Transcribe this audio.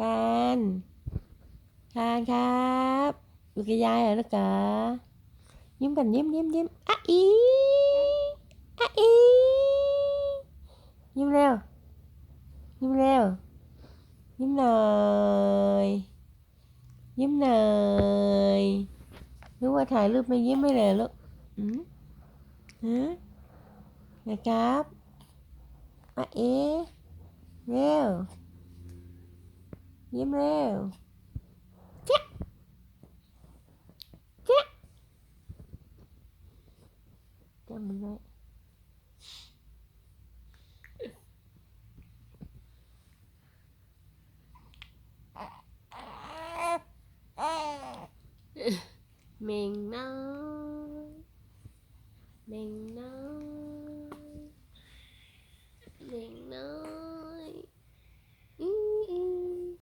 การการครับอยู่กับยายเหรอลูกะยิ้มกันยิ้มยิ้มยิ้มอะอีอะอียิ้มเร็วยิ้มเร็วยิ้มหน่อยยิ้มหน่อยรือว่าถ่ายรูปไม่ยิ้มไม่เลยลูกอืมฮะนะครับอะเอ๊เร็ว ยิ้มเร็วแจ๊ะแจ๊ะจำมันไว้เมงน้อยเมงน้อยเมงน้อย